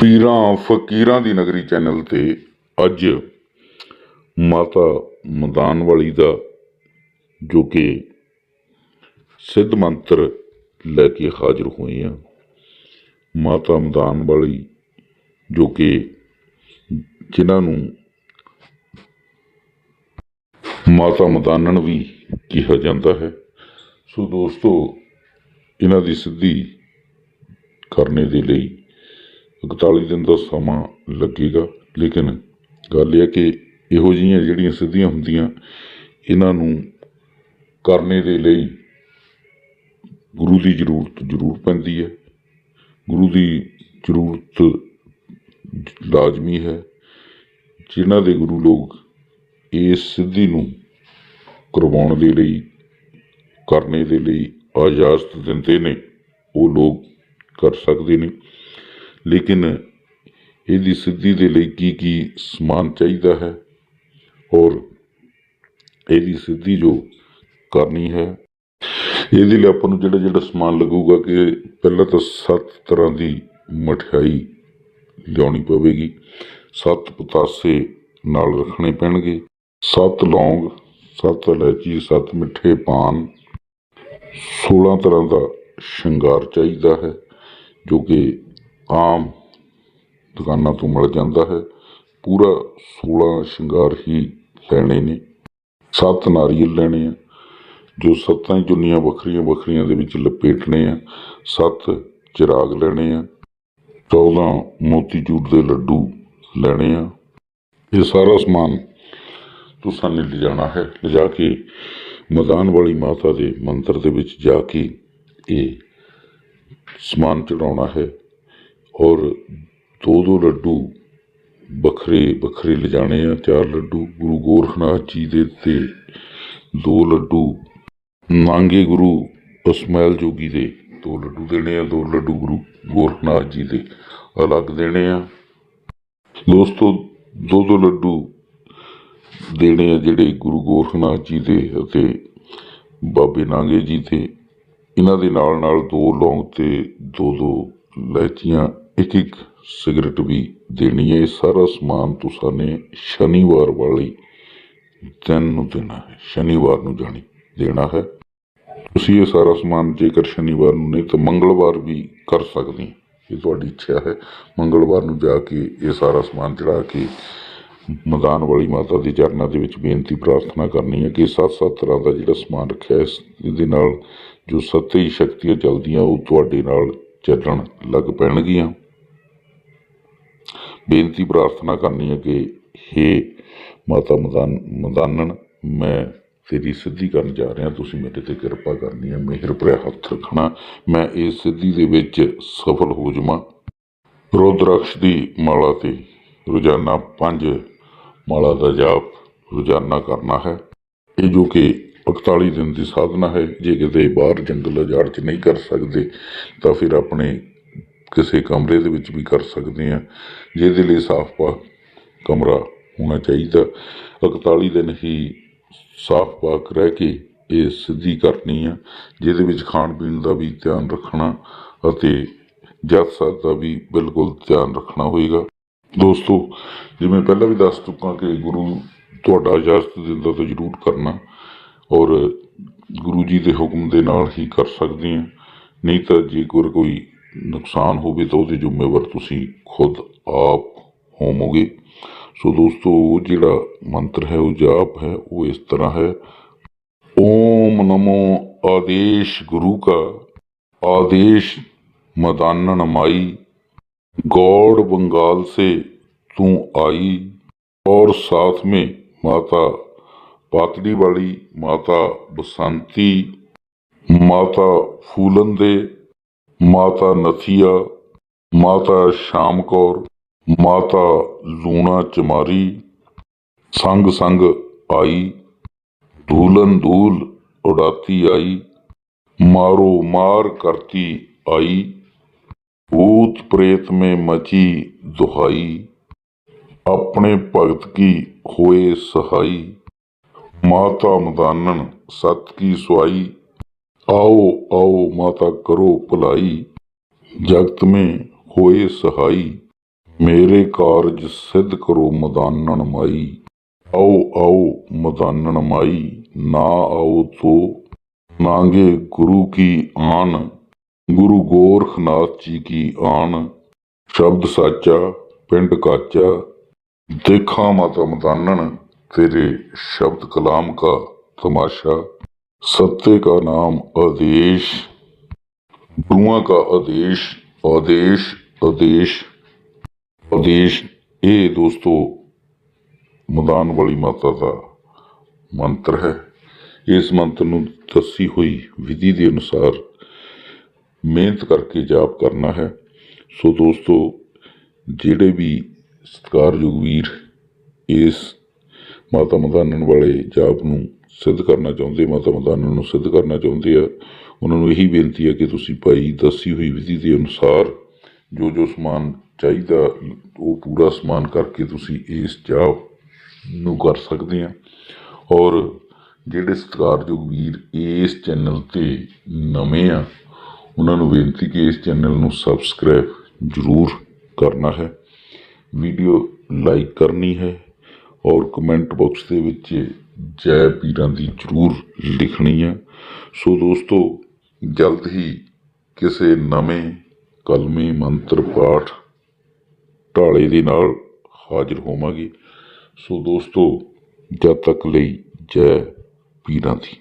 ਪੀਰਾਂ, ਫਕੀਰਾਂ ਦੀ ਨਗਰੀ ਚੈਨਲ ਤੇ ਅੱਜ ਮਾਤਾ ਮਦਾਨ ਵਾਲੀ ਦਾ ਜੋ ਕਿ ਸਿੱਧ ਮੰਤਰ ਲੈ ਕੇ ਹਾਜ਼ਰ ਹੋਏ ਆ। ਮਾਤਾ ਮਦਾਨ ਵਾਲੀ ਜੋ ਕਿ ਜਿਨ੍ਹਾਂ ਨੂੰ ਮਾਤਾ ਮਦਾਨਣ ਵੀ ਕਿਹਾ ਜਾਂਦਾ ਹੈ। ਸੋ ਦੋਸਤੋ, ਇਹਨਾਂ ਦੀ ਸਿੱਧੀ ਕਰਨੇ ਦੇ ਲਈ 41 ਦਿਨ ਦਾ ਸਮਾਂ ਲੱਗੇਗਾ। ਲੇਕਿਨ ਗੱਲ ਇਹ ਹੈ ਕਿ ਇਹੋ ਜਿਹੀਆਂ ਜਿਹੜੀਆਂ ਸਿੱਧੀਆਂ ਹੁੰਦੀਆਂ, ਇਹਨਾਂ ਨੂੰ ਕਰਨੇ ਦੇ ਲਈ ਗੁਰੂ ਦੀ ਜ਼ਰੂਰਤ ਜ਼ਰੂਰ ਪੈਂਦੀ ਹੈ। ਗੁਰੂ ਦੀ ਜ਼ਰੂਰਤ ਲਾਜ਼ਮੀ ਹੈ। ਜਿਨ੍ਹਾਂ ਦੇ ਗੁਰੂ ਲੋਕ ਇਸ ਸਿੱਧੀ ਨੂੰ ਕਰਵਾਉਣ ਦੇ ਲਈ, ਕਰਨੇ ਦੇ ਲਈ ਇਜਾਜ਼ਤ ਦਿੰਦੇ ਨੇ, ਉਹ ਲੋਕ ਕਰ ਸਕਦੇ ਨੇ। ਲੇਕਿਨ ਇਹਦੀ ਸਿੱਧੀ ਦੇ ਲਈ ਕੀ ਕੀ ਸਮਾਨ ਚਾਹੀਦਾ ਹੈ? ਔਰ ਇਹਦੀ ਸਿੱਧੀ ਜੋ ਕਰਨੀ ਹੈ, ਇਹਦੇ ਲਈ ਆਪਾਂ ਨੂੰ ਜਿਹੜਾ ਜਿਹੜਾ ਸਮਾਨ ਲੱਗੂਗਾ ਕਿ ਪਹਿਲਾਂ ਤਾਂ ਸੱਤ ਤਰ੍ਹਾਂ ਦੀ ਮਠਿਆਈ ਲਿਆਉਣੀ ਪਵੇਗੀ। ਸੱਤ ਪਤਾਸੇ ਨਾਲ ਰੱਖਣੇ ਪੈਣਗੇ। ਸੱਤ ਲੌਂਗ, ਸੱਤ ਇਲਾਇਚੀ, ਸੱਤ ਮਿੱਠੇ ਪਾਨ। 16 ਤਰ੍ਹਾਂ ਦਾ ਸ਼ਿੰਗਾਰ ਚਾਹੀਦਾ ਹੈ, ਜੋ ਕਿ ਆਮ ਦੁਕਾਨਾਂ ਤੋਂ ਮਿਲ ਜਾਂਦਾ ਹੈ। ਪੂਰਾ 16 ਸ਼ਿੰਗਾਰ ਹੀ ਲੈਣੇ ਨੇ। ਸੱਤ ਨਾਰੀਅਲ ਲੈਣੇ ਆ, ਜੋ ਸੱਤਾਂ ਹੀ ਚੁੰਨੀਆਂ ਵੱਖਰੀਆਂ ਵੱਖਰੀਆਂ ਦੇ ਵਿੱਚ ਲਪੇਟਣੇ ਆ। ਸੱਤ ਚਿਰਾਗ ਲੈਣੇ ਆ 14 ਮੋਤੀਚੂਰ ਦੇ ਲੱਡੂ ਲੈਣੇ ਆ। ਇਹ ਸਾਰਾ ਸਮਾਨ ਤੁਸਾਂ ਨੇ ਲਿਜਾਣਾ ਹੈ। ਲਿਜਾ ਕੇ ਮਦਾਨ ਵਾਲੀ ਮਾਤਾ ਦੇ ਮੰਦਰ ਦੇ ਵਿੱਚ ਜਾ ਕੇ ਇਹ ਸਮਾਨ ਚੜਾਉਣਾ ਹੈ। ਔਰ ਦੋ ਦੋ ਲੱਡੂ ਵੱਖਰੇ ਵੱਖਰੇ ਲਿਜਾਣੇ ਆ। ਚਾਰ ਲੱਡੂ ਗੁਰੂ ਗੋਰਖਨਾਥ ਜੀ ਦੇ ਤੇ ਦੋ ਲੱਡੂ ਨਾਂਗੇ ਗੁਰੂ ਉਸਮੈਲ ਜੋਗੀ ਦੇ ਦੋ ਲੱਡੂ ਦੇਣੇ ਆ। ਦੋ ਲੱਡੂ ਗੁਰੂ ਗੋਰਖਨਾਥ ਜੀ ਦੇ ਅਲੱਗ ਦੇਣੇ ਆ। ਦੋਸਤੋ, ਦੋ ਦੋ ਲੱਡੂ ਦੇਣੇ ਆ ਜਿਹੜੇ ਗੁਰੂ ਗੋਰਖਨਾਥ ਜੀ ਦੇ ਅਤੇ ਬਾਬੇ ਨਾਂਗੇ ਜੀ ਦੇ। ਇਹਨਾਂ ਦੇ ਨਾਲ ਨਾਲ ਦੋ ਲੌਂਗ ਤੇ ਦੋ ਦੋ ਲੈਚੀਆਂ ਇੱਕ ਇੱਕ ਸਿਗਰਟ ਵੀ ਦੇਣੀ ਹੈ। ਇਹ ਸਾਰਾ ਸਮਾਨ ਤੁਸਾਂ ਨੇ ਸ਼ਨੀਵਾਰ ਵਾਲੀ ਦਿਨ ਨੂੰ ਦੇਣਾ ਹੈ। ਸ਼ਨੀਵਾਰ ਨੂੰ ਜਾਣੀ, ਦੇਣਾ ਹੈ। ਤੁਸੀਂ ਇਹ ਸਾਰਾ ਸਮਾਨ ਜੇਕਰ ਸ਼ਨੀਵਾਰ ਨੂੰ ਨਹੀਂ ਤਾਂ ਮੰਗਲਵਾਰ ਵੀ ਕਰ ਸਕਦੇ ਹੋ। ਇਹ ਤੁਹਾਡੀ ਇੱਛਾ ਹੈ। ਮੰਗਲਵਾਰ ਨੂੰ ਜਾ ਕੇ ਇਹ ਸਾਰਾ ਸਮਾਨ ਚੜਾ ਕੇ ਮਦਾਨ ਵਾਲੀ ਮਾਤਾ ਦੇ ਚਰਨਾਂ ਦੇ ਵਿੱਚ ਬੇਨਤੀ ਪ੍ਰਾਰਥਨਾ ਕਰਨੀ ਹੈ ਕਿ ਸੱਤ ਸੱਤ ਤਰ੍ਹਾਂ ਦਾ ਜਿਹੜਾ ਸਮਾਨ ਰੱਖਿਆ ਇਸ ਦੇ ਨਾਲ ਜੋ ਸੱਤੇ ਹੀ ਸ਼ਕਤੀਆਂ ਚੱਲਦੀਆਂ ਉਹ ਤੁਹਾਡੇ ਨਾਲ ਚੱਲਣ ਲੱਗ ਪੈਣਗੀਆਂ। ਬੇਨਤੀ ਪ੍ਰਾਰਥਨਾ ਕਰਨੀ ਹੈ ਕਿ हे ਮਾਤਾ ਮਦਾਨ, ਮਦਾਨਣ, ਮੈਂ ਤੇਰੀ ਸਿੱਧੀ ਕਰਨ ਜਾ ਰਿਹਾ, ਤੁਸੀਂ ਮੇਰੇ ਤੇ ਕਿਰਪਾ ਕਰਨੀ ਹੈ, ਮਿਹਰ ਭਰਿਆ ਹੱਥ ਰੱਖਣਾ, ਮੈਂ ਇਸ ਸਿੱਧੀ ਦੇ ਵਿੱਚ ਸਫਲ ਹੋ ਜਾਵਾਂ। ਰੁਦਰਾਕਸ਼ ਦੀ ਮਾਲਾ ਤੇ ਰੋਜ਼ਾਨਾ ਪੰਜ ਮਾਲਾ ਦਾ ਜਾਪ ਰੋਜ਼ਾਨਾ ਕਰਨਾ ਹੈ। ਇਹ ਜੋ ਕਿ 41 ਦਿਨ ਦੀ ਸਾਧਨਾ ਹੈ, ਜੇ ਕਿਤੇ ਬਾਹਰ ਜੰਗਲ ਅਜਾੜ 'ਚ ਨਹੀਂ ਕਰ ਸਕਦੇ, ਤਾਂ ਫਿਰ ਆਪਣੇ ਕਿਸੇ ਕਮਰੇ ਦੇ ਵਿੱਚ ਵੀ ਕਰ ਸਕਦੇ ਹਾਂ। ਜਿਹਦੇ ਲਈ ਸਾਫ਼ ਪਾ ਕਮਰਾ ਹੋਣਾ ਚਾਹੀਦਾ। 41 ਦਿਨ ਹੀ ਸਾਫ਼ ਪਾਕ ਰਹਿ ਕੇ ਇਹ ਸਿੱਧੀ ਕਰਨੀ ਆ, ਜਿਹਦੇ ਵਿੱਚ ਖਾਣ ਪੀਣ ਦਾ ਵੀ ਧਿਆਨ ਰੱਖਣਾ ਅਤੇ ਜਪ ਸਾਹਿਬ ਦਾ ਵੀ ਬਿਲਕੁਲ ਧਿਆਨ ਰੱਖਣਾ ਹੋਏਗਾ। ਦੋਸਤੋ, ਜਿਵੇਂ ਪਹਿਲਾਂ ਵੀ ਦੱਸ ਚੁੱਕਾ ਕਿ ਗੁਰੂ ਤੁਹਾਡਾ ਇਜਾਜ਼ਤ ਦਿੰਦਾ ਤਾਂ ਜ਼ਰੂਰ ਕਰਨਾ ਔਰ ਗੁਰੂ ਜੀ ਦੇ ਹੁਕਮ ਦੇ ਨਾਲ ਹੀ ਕਰ ਸਕਦੇ ਆ ਨਹੀਂ ਤਾਂ ਜੇਕਰ ਕੋਈ ਨੁਕਸਾਨ ਹੋਵੇ ਤਾਂ ਉਹਦੇ ਜ਼ਿੰਮੇਵਾਰ ਤੁਸੀਂ ਖੁਦ ਆਪ ਹੋਵੋਗੇ ਸੋ ਦੋਸਤੋ ਉਹ ਜਿਹੜਾ ਮੰਤਰ ਹੈ ਉਹ ਜਾਪ ਹੈ ਉਹ ਇਸ ਤਰ੍ਹਾਂ ਹੈ ਓਮ ਨਮੋ ਆਦੇਸ਼ ਗੁਰੂ का आदेश मदानन माई गौड़ बंगाल से तू आई और साथ में माता पातड़ी वाली माता बसंती माता फूलन दे माता नथिया, माता श्याम कौर माता लूणा चमारी, संग संग आई, धूलन धूल उड़ाती आई, मारो मार करती आई, भूत प्रेत में मची दुहाई, अपने भगत की होए सहाई, माता मदानन सत की सुहाई आओ आओ माता करो भलाई जगत में होए सहाई ਮੇਰੇ ਕਾਰਜ ਸਿੱਧ ਕਰੋ ਮਦਾਨਣ ਮਾਈ ਆਓ ਆਓ ਮਦਾਨਣ ਮਾਈ ਨਾ ਆਓ ਤੋ ਨਾਂਗੇ ਗੁਰੂ ਕੀ ਆਨ ਗੁਰੂ ਗੋਰਖਨਾਥ ਜੀ ਕੀ ਆਨ ਸ਼ਬਦ ਸਾਚਾ ਪਿੰਡ ਕਾਚਾ ਦੇਖਾਂ ਮਾਤਾ ਮਦਾਨਣ तेरे शब्द कलाम का तमाशा सत्य का नाम आदेश गुरुओं का आदेश आदेश आदेश ਆਦੇਸ਼ ਇਹ ਦੋਸਤੋ ਮਦਾਨ ਵਾਲੀ ਮਾਤਾ ਦਾ ਮੰਤਰ ਹੈ ਇਸ ਮੰਤਰ ਨੂੰ ਦੱਸੀ ਹੋਈ ਵਿਧੀ ਦੇ ਅਨੁਸਾਰ ਮਿਹਨਤ ਕਰਕੇ ਜਾਪ ਕਰਨਾ ਹੈ ਸੋ ਦੋਸਤੋ ਜਿਹੜੇ ਵੀ ਸਤਿਕਾਰਯੋਗ ਵੀਰ ਇਸ ਮਾਤਾ ਮਦਾਨਨ ਵਾਲੇ ਜਾਪ ਨੂੰ ਸਿੱਧ ਕਰਨਾ ਚਾਹੁੰਦੇ, ਮਾਤਾ ਮਦਾਨਨ ਨੂੰ ਸਿੱਧ ਕਰਨਾ ਚਾਹੁੰਦੇ ਆ। ਉਹਨਾਂ ਨੂੰ ਇਹੀ ਬੇਨਤੀ ਹੈ ਕਿ ਤੁਸੀਂ ਭਾਈ ਦੱਸੀ ਹੋਈ ਵਿਧੀ ਦੇ ਅਨੁਸਾਰ ਜੋ ਜੋ ਸਮਾਨ ਚਾਹੀਦਾ, ਉਹ ਪੂਰਾ ਸਮਾਨ ਕਰਕੇ ਤੁਸੀਂ ਇਸ ਜਾਪ ਨੂੰ ਕਰ ਸਕਦੇ ਆ। ਔਰ ਜਿਹੜੇ ਸਤਿਕਾਰਯੋਗ ਵੀਰ ਇਸ ਚੈਨਲ ਤੇ ਨਵੇਂ ਆ, ਉਹਨਾਂ ਨੂੰ ਬੇਨਤੀ ਕਿ ਇਸ ਚੈਨਲ ਨੂੰ ਸਬਸਕ੍ਰਾਈਬ ਜ਼ਰੂਰ ਕਰਨਾ ਹੈ। ਵੀਡੀਓ ਲਾਈਕ ਕਰਨੀ ਹੈ ਔਰ ਕਮੈਂਟ ਬਾਕਸ ਦੇ ਵਿੱਚ ਜੈ ਪੀਰਾਂ ਦੀ ਜ਼ਰੂਰ ਲਿਖਣੀ ਹੈ। ਸੋ ਦੋਸਤੋ, ਜਲਦ ਹੀ ਕਿਸੇ ਨਵੇਂ ਕਲਮੀ ਮੰਤਰ ਪਾਠ ਢਾਲੇ ਦੇ ਨਾਲ ਹਾਜ਼ਰ ਹੋਵਾਂਗੇ। ਸੋ ਦੋਸਤੋ, ਜਦ ਤੱਕ ਲਈ ਜੈ ਪੀਰਾਂ ਦੀ।